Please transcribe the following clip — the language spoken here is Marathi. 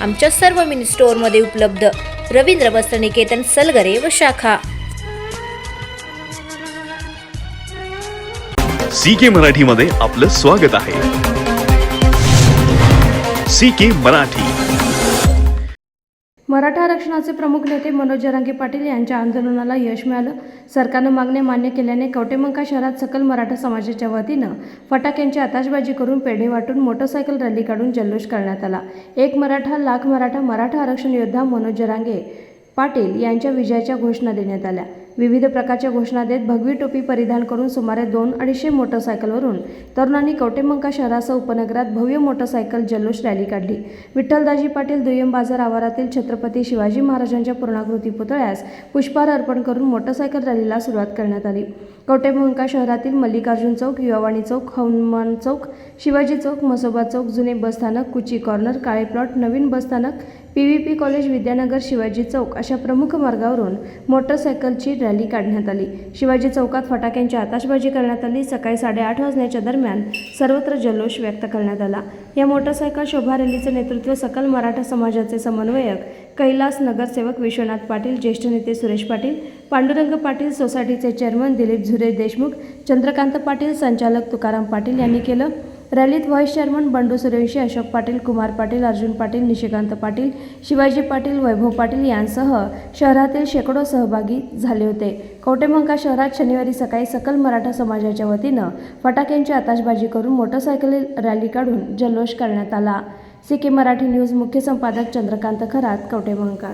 आमच्या सर्व मिनी स्टोअरमध्ये उपलब्ध. रवींद्र वस्त्रनिकेतन सलगरे व शाखा. सी के मराठीमध्ये आपलं स्वागत आहे. C K Marathi. मराठा आरक्षणाचे प्रमुख नेते मनोज जरांगे पाटील यांच्या आंदोलनाला यश मिळालं. सरकारनं मागण्या मान्य केल्याने कवटेमंका शहरात सकल मराठा समाजाच्या वतीनं फटाक्यांची आताशबाजी करून पेढे वाटून मोटरसायकल रॅली काढून जल्लोष करण्यात आला. एक मराठा लाख मराठा मराठा आरक्षण योद्धा मनोज जरांगे पाटील यांच्या विजयाच्या घोषणा देण्यात आल्या. विविध प्रकारच्या घोषणा देत भगवी टोपी परिधान करून सुमारे दोन अडीचशे मोटरसायकलवरून तरुणांनी कवटेमंका शहरासह उपनगरात भव्य मोटरसायकल जल्लोष रॅली काढली. विठ्ठलदाजी पाटील दुय्यम बाजार आवारातील छत्रपती शिवाजी महाराजांच्या पूर्णाकृती पुतळ्यास पुष्पहार अर्पण करून मोटरसायकल रॅलीला सुरुवात करण्यात आली. कवटेमंका शहरातील मल्लिकार्जुन चौक युवावाणी चौक हनुमान चौक शिवाजी चौक मसोबा चौक जुने बसस्थानक कुची कॉर्नर काळे प्लॉट नवीन बसस्थानक P V P college Vidyanagar Shivaji Chowk अशा प्रमुख मार्गावरून मोटरसायकलची रॅली काढण्यात आली. शिवाजी चौकात फटाक्यांची आताशबाजी करण्यात आली. सकाळी साडेआठ वाजण्याच्या दरम्यान सर्वत्र जल्लोष व्यक्त करण्यात आला. या मोटरसायकल शोभा रॅलीचे नेतृत्व सकल मराठा समाजाचे समन्वयक कैलास नगरसेवक विश्वनाथ पाटील ज्येष्ठ नेते सुरेश पाटील पांडुरंग पाटील सोसायटीचे चेअरमन दिलीप झुरे देशमुख चंद्रकांत पाटील संचालक तुकाराम पाटील यांनी केलं. रॅलीत व्हाईस चेअरमन बंडू सूर्यवंशी अशोक पाटील कुमार पाटील अर्जुन पाटील निशिकांत पाटील शिवाजी पाटील वैभव पाटील यांसह शहरातील शेकडो सहभागी झाले होते. कवटेमंका शहरात शनिवारी सकाळी सकल मराठा समाजाच्या वतीनं फटाक्यांची आताशबाजी करून मोटरसायकल रॅली काढून जल्लोष करण्यात आला. सी के मराठी न्यूज मुख्य संपादक चंद्रकांत खरात कवटेमंका